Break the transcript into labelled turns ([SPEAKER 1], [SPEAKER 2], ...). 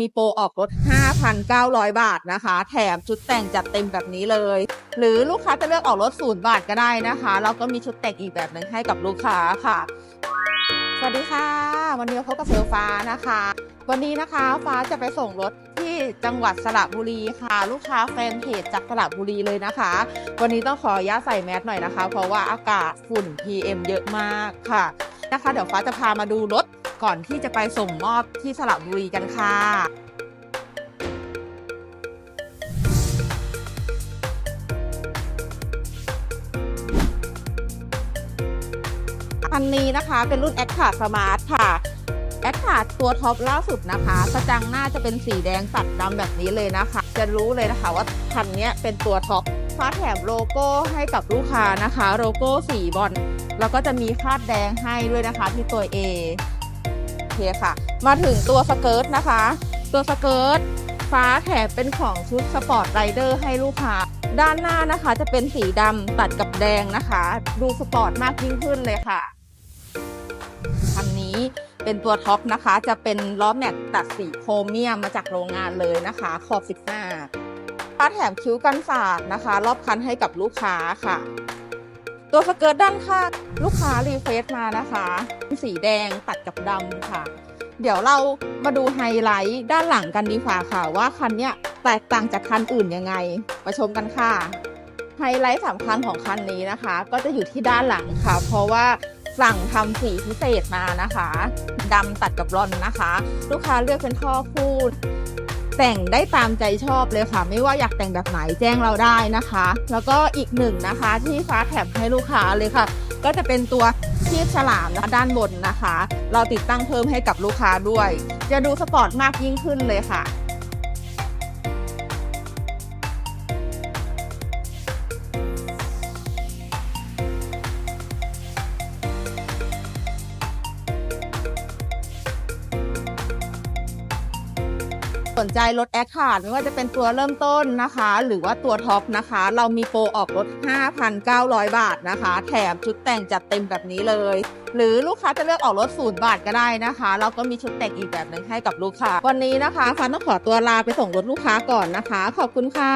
[SPEAKER 1] มีโปรออกรถ 5,900 บาทนะคะ แถมชุดแต่งจัดเต็มแบบนี้เลย หรือลูกค้าจะเลือกออกรถศูนย์บาทก็ได้นะคะแล้วก็มีชุดแต่งอีกแบบหนึ่งให้กับลูกค้าค่ะ สวัสดีค่ะ วันนี้พบกับเซลฟ้านะคะ วันนี้นะคะฟ้าจะไปส่งรถที่จังหวัดสระบุรีค่ะ ลูกค้าแฟนเพจจากสระบุรีเลยนะคะ วันนี้ต้องขออนุญาตใส่แมสหน่อยนะคะ เพราะว่าอากาศฝุ่น PM เยอะมากค่ะนะคะ เดี๋ยวฟ้าจะพามาดูรถ ก่อนที่จะไปส่งมอบที่สระบุรีกันค่ะคันนี้นะคะเป็นรุ่น a c t a Smart ค่ะ a c t a ตัวท็อปล่าสุดนะคะกระจังหน้าจะเป็นสีแดงตัดดำแบบนี้เลยนะคะ จะรู้เลยนะคะว่าคันนี้เป็นตัวท็อปฟ้าแถมโลโก้ให้กับลูกค้านะคะ โลโก้สีบอลแล้วก็จะมีคาดแดงให้ด้วยนะคะที่ตัว A โอ เคค่ะ มาถึงตัวสเกิร์ตนะคะ ตัวสเกิร์ตฟ้าแถมเป็นของชุดสปอร์ตไรเดอร์ให้ลูกค้าด้านหน้านะคะจะเป็นสีดำตัดกับแดงนะคะ ดูสปอร์ตมากยิ่งขึ้นเลยค่ะคันนี้เป็นตัวท็อปนะคะ จะเป็นล้อแม็กตัดสีโครเมียมมาจากโรงงานเลยนะคะ ขอบ 15ป้าแถมคิ้วกันสาดนะคะ รอบคันให้กับลูกค้าค่ะ ตัวสเกิร์ตด้านข้างลูกค้ารีเฟซมานะคะสีแดงตัดกับดำค่ะ เดี๋ยวเรามาดูไฮไลท์ด้านหลังกันดีกว่าค่ะ ว่าคันเนี้ยแตกต่างจากคันอื่นยังไงมาชมกันค่ะไฮไลท์สำคัญของคันนี้นะคะ ก็จะอยู่ที่ด้านหลังค่ะ เพราะว่าสั่งทำสีพิเศษมานะคะดำตัดกับบลอนนะคะ ลูกค้าเลือกเป็นท่อคู่ แต่งได้ตามใจชอบเลยค่ะ ไม่ว่าอยากแต่งแบบไหนแจ้งเราได้นะคะ แล้วก็อีกหนึ่งนะคะที่ฟ้าแถบให้ลูกค้าเลยค่ะ ก็จะเป็นตัวคีบฉลามนะด้านบนนะคะ เราติดตั้งเพิ่มให้กับลูกค้าด้วย จะดูสปอร์ตมากยิ่งขึ้นเลยค่ะ สนใจรถแอคคาร์ดไม่ว่าจะเป็นตัวเริ่มต้นนะคะ หรือว่าตัวท็อปนะคะ เรามีโปรออกรถ 5,900 บาทนะคะ แถมชุดแต่งจัดเต็มแบบนี้เลย หรือลูกค้าจะเลือกออกรถศูนย์บาทก็ได้นะคะ เราก็มีชุดแต่งอีกแบบหนึ่งให้กับลูกค้า วันนี้นะคะฟันต้องขอตัวลาไปส่งรถลูกค้าก่อนนะคะ ขอบคุณค่ะ